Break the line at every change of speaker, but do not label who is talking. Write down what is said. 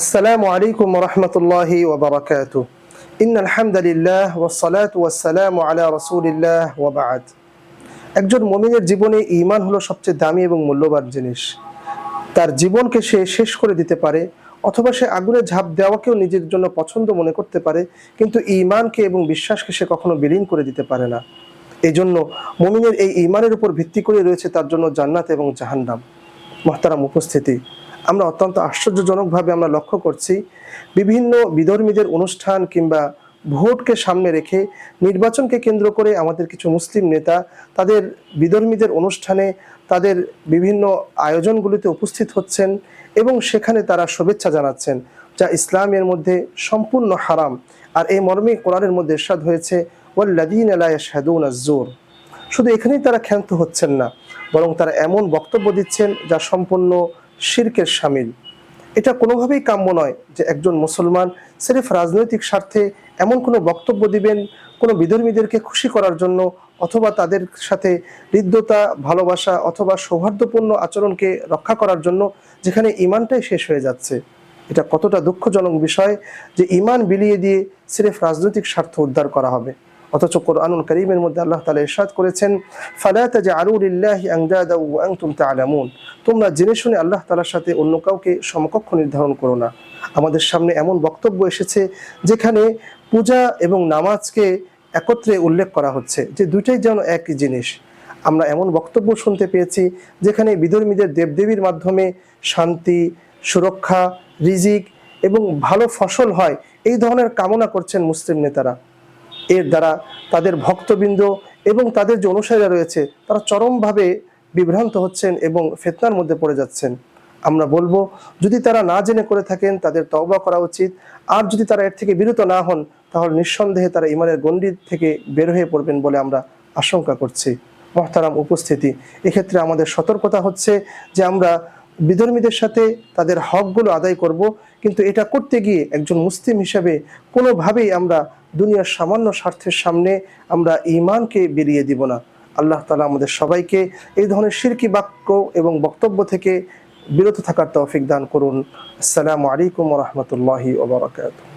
আসসালামু আলাইকুম রহমতুল্লাহি ওবরাকাত ইন আলহামদুলিল্লাহ ওসালাত ওয়াসালাম আলা রসুলিল্লাহ ওবাদ একজন মমিনের জীবনে ইমান হলো সবচেয়ে দামি এবং মূল্যবান জিনিস। তার জীবনকে সে শেষ করে দিতে পারে, অথবা সে আগুনে ঝাঁপ দেওয়াকেও নিজের জন্য পছন্দ মনে করতে পারে, কিন্তু ইমানকে এবং বিশ্বাসকে সে কখনো বিলীন করে দিতে পারে না। এই জন্য মমিনের এই ইমানের উপর ভিত্তি করে রয়েছে তার জন্য জান্নাত এবং জাহান্নাম। মহতারাম উপস্থিতি। আমরা অত্যন্ত আশ্চর্যজনকভাবে আমরা লক্ষ্য করছি, বিভিন্ন বিধর্মীদের অনুষ্ঠান কিংবা ভোটকে সামনে রেখে নির্বাচনকে কেন্দ্র করে আমাদের কিছু মুসলিম নেতা তাদের বিধর্মীদের অনুষ্ঠানে তাদের বিভিন্ন আয়োজনগুলিতে উপস্থিত হচ্ছেন এবং সেখানে তারা শুভেচ্ছা জানাচ্ছেন, যা ইসলামের মধ্যে সম্পূর্ণ হারাম। আর এই মর্মে কোরআনের মধ্যে এরশাদ হয়েছে ওয়াল্লাদিন ইয়াশহাদুন আজ-জুর শুধু এখানেই তারা ক্ষান্ত হচ্ছেন না, বরং তারা এমন বক্তব্য দিচ্ছেন যা সম্পূর্ণ শিরকের সামিল। এটা কোনোভাবেই কাম্য নয় যে একজন মুসলমান সিরিফ রাজনৈতিক স্বার্থে এমন কোনো বক্তব্য দিবেন, কোনো বিধর্মীদেরকে খুশি করার জন্য, অথবা তাদের সাথে হৃদ্যতা, ভালোবাসা অথবা সৌহার্দ্যপূর্ণ আচরণকে রক্ষা করার জন্য যেখানে ইমানটাই শেষ হয়ে যাচ্ছে। এটা কতটা দুঃখজনক বিষয় যে ইমান বিলিয়ে দিয়ে সিরেফ রাজনৈতিক স্বার্থ উদ্ধার করা হবে। অথচ কোরআনুল করিমের মধ্যে আল্লাহ তালা ইরশাদ করেছেন ফালাতা যে আরুলিল্লাহি আংদাদা ওয়া আনতুম তাআলামুন। তোমরা জেনে শুনে আল্লাহ তালার সাথে অন্য কাউকে সমকক্ষ নির্ধারণ করো না। আমাদের সামনে এমন বক্তব্য এসেছে যেখানে পূজা এবং নামাজকে একত্রে উল্লেখ করা হচ্ছে, যে দুইটাই যেন একই জিনিস। আমরা এমন বক্তব্য শুনতে পেয়েছি যেখানে বিধর্মীদের দেবদেবীর মাধ্যমে শান্তি, সুরক্ষা, রিজিক এবং ভালো ফসল হয় এই ধরনের কামনা করছেন মুসলিম নেতারা। এর দ্বারা তাদের ভক্তবৃন্দ এবং তাদের যে অনুসারীরা রয়েছে, তারা চরমভাবে বিভ্রান্ত হচ্ছেন এবং ফেতনার মধ্যে পড়ে যাচ্ছেন। আমরা বলব, যদি তারা না জেনে করে থাকেন, তাদের তওবা করা উচিত। আর যদি তারা এর থেকে বিরত না হন, তাহলে নিঃসন্দেহে তারা ইমানের গণ্ডি থেকে বের হয়ে পড়বেন বলে আমরা আশঙ্কা করছি। মহতারাম উপস্থিতি। এক্ষেত্রে আমাদের সতর্কতা হচ্ছে যে আমরা বিধর্মীদের সাথে তাদের হকগুলো আদায় করব, কিন্তু এটা করতে গিয়ে একজন মুসলিম হিসাবে কোনোভাবেই আমরা দুনিয়ার সামান্য স্বার্থের সামনে আমরা ইমানকে বেরিয়ে দিব না। আল্লাহ তালা আমাদের সবাইকে এই ধরনের শিরকি বাক্য এবং বক্তব্য থেকে বিরত থাকার তৌফিক দান করুন। আসসালামু আলাইকুম রহমতুল্লাহি ওবরাকাতুহ